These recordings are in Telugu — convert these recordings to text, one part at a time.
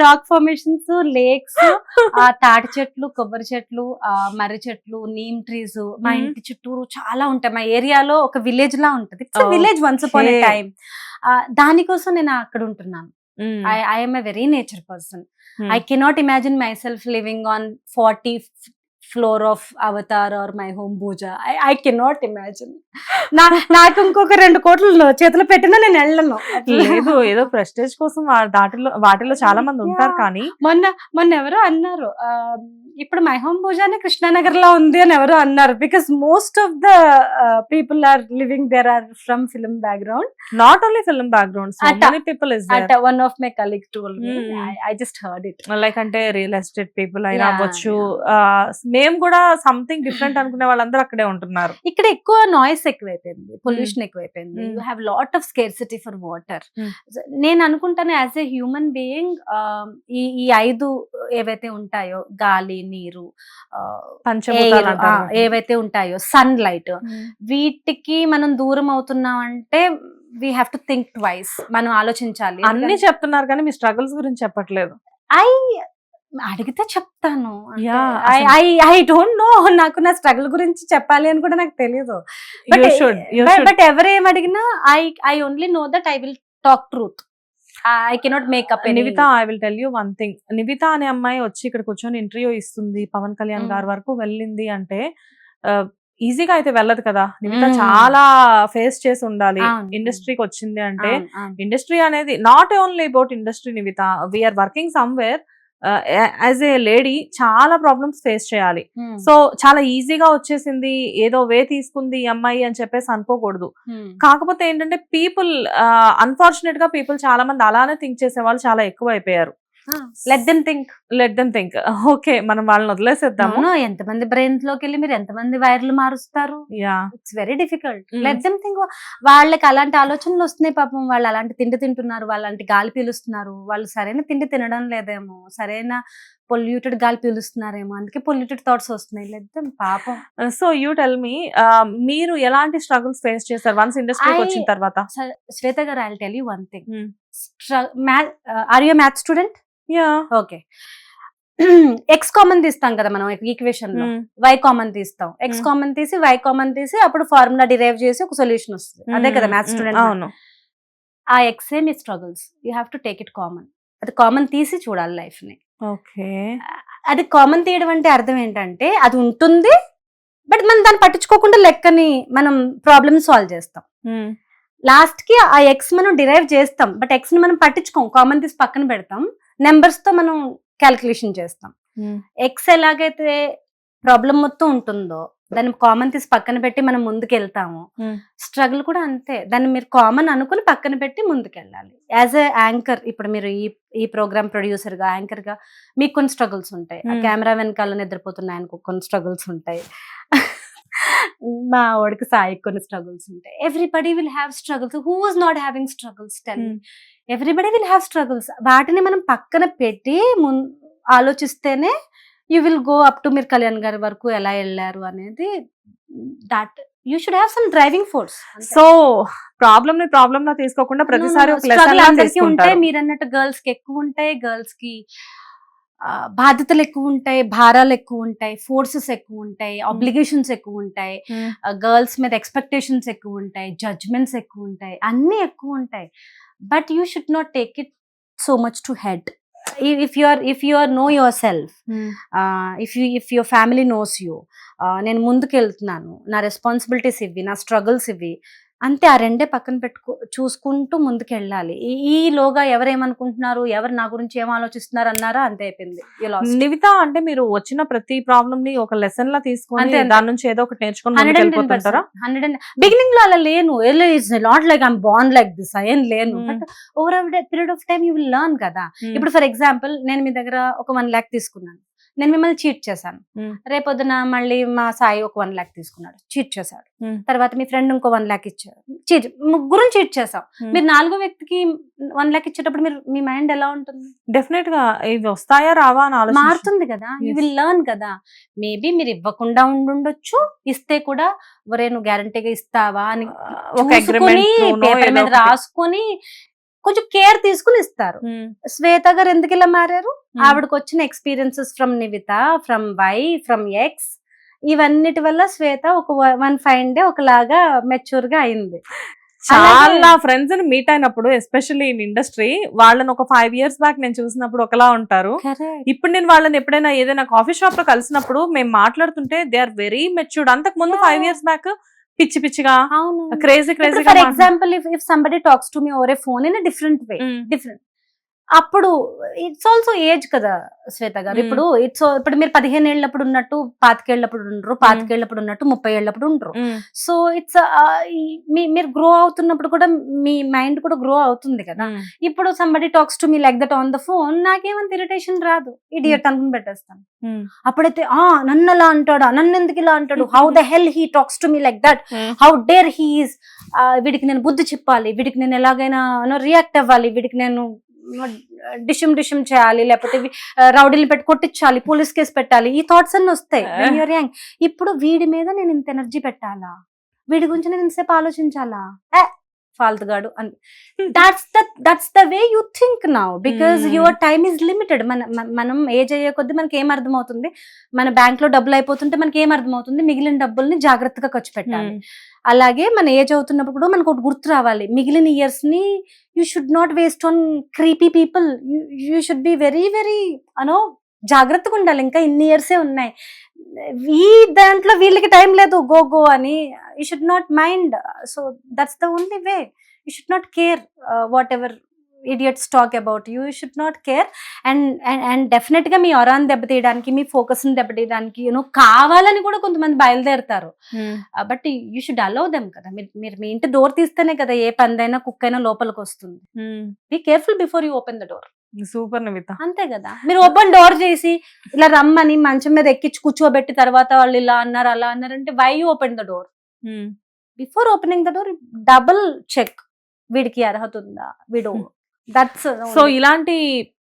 రాక్ ఫార్మేషన్స్ లేక్స్ ఆ తాటి చెట్లు కొబ్బరి చెట్లు ఆ మర్రి చెట్లు నీమ్ ట్రీస్ మా. ఇంటి చుట్టూరు చాలా ఉంటాయి మా ఏరియాలో ఒక విలేజ్ లా ఉంటది village once upon okay. Time దానికోసం నేను అక్కడ ఉంటున్నాను I'm a very nature person. I cannot imagine myself living on forty floor of Avatar or My Home Pooja I I cannot imagine నా నాకు ఇంకొక రెండు కోట్లు చేతులు పెట్టినా నేను వెళ్ళను. లేదు ఏదో ప్రెస్టేజ్ కోసం దాటిలో వాటిలో చాలా మంది ఉంటారు. కానీ మొన్న మొన్న ఎవరో అన్నారు ఇప్పుడు మై హోమ్ పూజానే కృష్ణానగర్లో ఉంది అని ఎవరో అన్నారు. Because most of the people are living there are from film background not only film background people is one of my colleague to Mm. I just heard it like అంటే రియల్ ఎస్టేట్ పీపుల్ అయినా అవ్వచ్చు ఆ, మేము కూడా సంథింగ్ డిఫరెంట్ అనుకునే వాళ్ళందరూ అక్కడే ఉంటున్నారు ఇక్కడ ఎక్కువ నాయిస్ ఎక్కువైపోయింది పొల్యూషన్ ఎక్కువైపోయింది Mm. You have lot of scarcity for water. నేను అనుకుంటాను యాజ్ ఎ హ్యూమన్ బీయింగ్ ఈ ఈ ఐదు ఏవైతే ఉంటాయో గాలి నీరు. ఏవైతే ఉంటాయో సన్ లైట్ మ్మ్. వీటికి మనం దూరం అవుతున్నాం అంటే we have to think twice మనం ఆలోచించాలి అన్ని చెప్తున్నారు కానీ మీ స్ట్రగుల్స్ గురించి చెప్పట్లేదు ఐ అడిగితే చెప్తాను. ఐ ఐ డోంట్ నో నాకు నా స్ట్రగుల్ గురించి చెప్పాలి అని కూడా నాకు తెలియదు. బట్ ఎవరేం అడిగినా I I only know that I will talk truth I cannot make up Nivitha I will tell you one thing Nivitha అనే అమ్మాయి వచ్చి ఇక్కడ కూర్చొని ఇంటర్వ్యూ ఇస్తుంది పవన్ కళ్యాణ్. గారి వరకు వెళ్ళింది అంటే ఈజీగా అయితే వెళ్ళదు కదా. నివిత Mm. చాలా ఫేస్ చేసి ఉండాలి. ఇండస్ట్రీకి వచ్చింది అంటే ఇండస్ట్రీ అనేది not only about industry Nivitha. We're working somewhere as a lady చాలా ప్రాబ్లమ్స్ ఫేస్ చేయాలి. సో చాలా ఈజీగా వచ్చేసింది ఏదో వే తీసుకుంది అమ్మాయి అని చెప్పేసి అనుకోకూడదు. కాకపోతే ఏంటంటే పీపుల్ అన్ఫార్చునేట్గా పీపుల్ చాలా మంది అలానే థింక్ చేసే వాళ్ళు చాలా ఎక్కువ అయిపోయారు let them think let them think okay మనం వాళ్ళని వదిలేసేద్దాము. ఎంతమంది బ్రెయిన్స్లోకి వెళ్ళి మీరు ఎంతమంది వైర్లు మారుస్తారు? Yeah it's very difficult. Let them think వాళ్ళకి అలాంటి ఆలోచనలు వస్తున్నాయి పాపం. వాళ్ళు అలాంటి తిండి తింటున్నారు. వాళ్ళంటి గాలి పీలుస్తున్నారు. వాళ్ళు సరైన తిండి తినడం లేదేమో. సరైన పొల్యూటెడ్ గాలి పీలుస్తున్నారేమో. అందుకే పొల్యూటెడ్ థాట్స్ వస్తున్నాయి. లెట్ దెమ్ పాపం. సో యూ టెల్ మీ మీరు ఎలాంటి స్ట్రగుల్స్ ఫేస్ చేశారు? వన్స్ ఇండస్ట్రీకి వచ్చిన తర్వాత. శ్వేత గారు I tell you one thing. Are you math student yeah okay X common తీస్తాం కదా మనం ఈక్వేషన్లో. వై కామన్ తీస్తాం. X Hmm. కామన్ తీసి వై కామన్ తీసి అప్పుడు ఫార్ములా డిరైవ్ చేసి ఒక సొల్యూషన్ వస్తుంది. అదే కదా మ్యాథ్ స్టూడెంట్ అవును. ఆ ఎక్సే మీ struggles you have to take it common అది కామన్ తీసి చూడాలి లైఫ్ని. ఓకే. అది కామన్ తీయడం అంటే అర్థం ఏంటంటే అది ఉంటుంది బట్ మనం దాన్ని పట్టించుకోకుండా లెక్కని మనం ప్రాబ్లమ్ సాల్వ్ చేస్తాం. లాస్ట్కి ఆ ఎక్స్ మనం డిరైవ్ చేస్తాం. బట్ ఎక్స్ని మనం పట్టించుకోం. కామన్ తీసి పక్కన పెడతాం. నెంబర్స్తో మనం క్యాలిక్యులేషన్ చేస్తాం. ఎక్స్ ఎలాగైతే ప్రాబ్లం మొత్తం ఉంటుందో దాన్ని కామన్ తీసి పక్కన పెట్టి మనం ముందుకు వెళ్తాము Hmm. స్ట్రగుల్ కూడా అంతే. దాన్ని మీరు కామన్ అనుకుని పక్కన పెట్టి ముందుకు వెళ్ళాలి యాజ్ ఎ యాంకర్ ఇప్పుడు మీరు ఈ ఈ ప్రోగ్రామ్ ప్రొడ్యూసర్గా యాంకర్గా మీకు కొన్ని స్ట్రగుల్స్ ఉంటాయి. Hmm. కెమెరా వెనకాల నిద్రపోతున్న ఆయనకు కొన్ని స్ట్రగుల్స్ ఉంటాయి. మా వాడికి సాయి కొన్ని స్ట్రగుల్స్ ఉంటాయి. Everybody will have struggles who was not having struggles tell Hmm. Everybody will have struggles వాటిని మనం పక్కన పెట్టి మున్ ఆలోచిస్తేనే you will go up to మీరు కళ్యాణ్ గారి వరకు ఎలా వెళ్ళారు అనేది that you should have some driving force so ప్రాబ్లమ్ని ప్రాబ్లమ్ లా తీసుకోకుండా ప్రతిసారి ఉంటాయి. మీరు అన్నట్టు గర్ల్స్కి ఎక్కువ ఉంటాయి. గర్ల్స్కి బాధ్యతలు ఎక్కువ ఉంటాయి భారాలు ఎక్కువ ఉంటాయి ఫోర్సెస్ ఎక్కువ ఉంటాయి ఆబ్లిగేషన్స్ ఎక్కువ ఉంటాయి Hmm. గర్ల్స్ మీద ఎక్స్పెక్టేషన్స్ ఎక్కువ ఉంటాయి జడ్జ్మెంట్స్ ఎక్కువ ఉంటాయి అన్నీ ఎక్కువ ఉంటాయి but you should not take it so much to head if you are if you are know yourself Hmm. If you if your family knows you నేను ముందుకు వెళ్తున్నాను నా రెస్పాన్సిబిలిటీస్ ఇవి నా స్ట్రగుల్స్ ఇవి అంతే ఆ రెండే పక్కన పెట్టుకో చూసుకుంటూ ముందుకు వెళ్ళాలి ఈ- ఈలోగా ఎవరేమనుకుంటున్నారు ఎవరు నా గురించి ఏం ఆలోచిస్తున్నారు అన్నారా అంతే అయిపోయింది. నివిత అంటే మీరు వచ్చిన ప్రతి ప్రాబ్లమ్ని ఒక లెసన్ లా తీసుకొని. దాని నుంచి ఏదో ఒకటి నేర్చుకొని ముందుకు హండ్రెడ్ అండ్ బిగినింగ్లో అలా లేను. It's not like I'm bound like this అయ్యేం లేను. But over period of time you will learn కదా. Hmm. ఇప్పుడు ఫర్ ఎగ్జాంపుల్ నేను మీ దగ్గర ఒక వన్ ల్యాక్ తీసుకున్నాను. నేను మిమ్మల్ని చీట్ చేశాను. రేపొద్దున మళ్ళీ మా సాయి ఒక వన్ ల్యాక్ తీసుకున్నాడు. చీట్ చేశాడు. తర్వాత మీ ఫ్రెండ్ ఇంకో వన్ ల్యాక్ ఇచ్చారు చీట్ ముగ్గురు చీట్ చేసాం. మీరు నాలుగో వ్యక్తికి వన్ ల్యాక్ ఇచ్చేటప్పుడు మీరు మీ మైండ్ ఎలా ఉంటుంది? డెఫినెట్గా ఇవి వస్తాయా రావా అని మారుతుంది కదా. యూ. విల్ లర్న్ కదా. మేబీ మీరు ఇవ్వకుండా ఉండుండొచ్చు. ఇస్తే కూడా ఒరే నువ్వు గ్యారంటీగా ఇస్తావా అని ఒక అగ్రిమెంట్ రాసుకొని కొంచెం కేర్ తీసుకుని ఇస్తారు. శ్వేత గారు ఎందుకు ఇలా మారారు? ఆవిడకి వచ్చిన experiences from Nivitha from Y from X ఇవన్నిటి వల్ల శ్వేత ఒక వన్ ఫైన్ డే ఒకలాగా మెచ్యూర్గా అయింది. చాలా ఫ్రెండ్స్ని మీట్ అయినప్పుడు ఎస్పెషల్లీ ఇన్ ఇండస్ట్రీ వాళ్ళని ఒక ఫైవ్ ఇయర్స్ బ్యాక్ నేను చూసినప్పుడు ఒకలా ఉంటారు. ఇప్పుడు నేను వాళ్ళని ఎప్పుడైనా ఏదైనా కాఫీ షాప్లో కలిసినప్పుడు మేము మాట్లాడుతుంటే దే ఆర్ వెరీ మెచ్యూర్డ్ అంతకు ముందు. ఫైవ్ ఇయర్స్ బ్యాక్ పిచ్చి పిచ్చిగా అవును. Crazy for example if if somebody talks to me over a phone in different way different అప్పుడు ఇట్స్ ఆల్సో ఏజ్ కదా శ్వేత గారు. Mm. ఇప్పుడు ఇట్స్ ఇప్పుడు మీరు పదిహేను ఏళ్ళప్పుడు ఉన్నట్టు పాతికేళ్ళప్పుడు ఉండరు పాతికేళ్ళప్పుడు ఉన్నట్టు ముప్పై ఏళ్ళప్పుడు ఉండరు. సో ఇట్స్ మీరు గ్రో అవుతున్నప్పుడు కూడా మీ మైండ్ కూడా గ్రో అవుతుంది కదా. ఇప్పుడు somebody talks to me like that on the phone నాకేమంత irritation రాదు. ఇడియట్ అనుకుని పెట్టేస్తాను. అప్పుడైతే ఆ నన్ను అలా అంటాడా? నన్ను ఎందుకు ఇలా అంటాడు? How the hell he talks to me like that how dare he's వీడికి నేను బుద్ధి చెప్పాలి. వీడికి నేను ఎలాగైనా రియాక్ట్ అవ్వాలి. వీడికి నేను డిషమ్ డిషమ్ చేయాలి లేకపోతే రౌడీలు పెట్టి కొట్టించాలి పోలీస్ కేసు పెట్టాలి ఈ థాట్స్ అన్ని వస్తాయి you're young. ఇప్పుడు వీడి మీద నేను ఇంత ఎనర్జీ పెట్టాలా? వీడి గురించి నేను ఇంతసేపు ఆలోచించాలా? ఏ ఫాల్తుగాడు అని. That's the that's the way you think now because Hmm. Your time is limited మన మన- మనం ఏజ్ అయ్యే కొద్దీ మనకి ఏం అర్థమవుతుంది? మన బ్యాంక్లో డబ్బులు అయిపోతుంటే మనకి ఏం అర్థమవుతుంది? మిగిలిన డబ్బుల్ని జాగ్రత్తగా ఖర్చు పెట్టాలి. అలాగే మన ఏజ్ అవుతున్నప్పుడు కూడా మనకు ఒకటి గుర్తు రావాలి. మిగిలిన ఇయర్స్ని you should not waste on creepy people you should be very very అనో జాగ్రత్తగా ఉండాలి. ఇంకా ఇన్ని ఇయర్సే ఉన్నాయి. ఈ దాంట్లో వీళ్ళకి టైం లేదు గో గో అని. You should not mind so that's the only way you should not care whatever idiots talk about you should not care and and డెఫినెట్గా మీ ఒరాన్ దెబ్బతీయడానికి మీ ఫోకస్ని దెబ్బతీయడానికి యూనో కావాలని కూడా కొంతమంది బయలుదేరుతారు. But you should allow them కదా. మీరు మీరు మీ ఇంటి డోర్ తీస్తేనే కదా ఏ పందైనా కుక్ అయినా లోపలికి వస్తుంది. Be careful before you open the door super Nimitha. అంతే కదా. మీరు ఓపెన్ డోర్ చేసి ఇలా రమ్మని మంచం మీద ఎక్కించి కూర్చోబెట్టి తర్వాత వాళ్ళు ఇలా అన్నారు అలా అన్నారు అంటే why you open the door? Before opening the door double check వీడికి అర్హత ఉందా? వీడు దట్స్ సో ఇలాంటి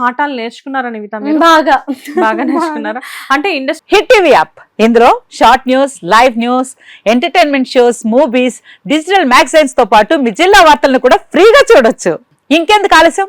పాఠాలు నేర్చుకున్నారా నిమిత మీరు? బాగా. బాగా నేర్చుకున్నారా? అంటే ఇండస్ట్రీ హిట్ టీవీ యాప్. ఇందులో short news live news entertainment shows movies digital మ్యాగజైన్స్తో పాటు మీ జిల్లా వార్తలను కూడా ఫ్రీగా చూడొచ్చు. ఇంకెందుకు ఆలస్యం?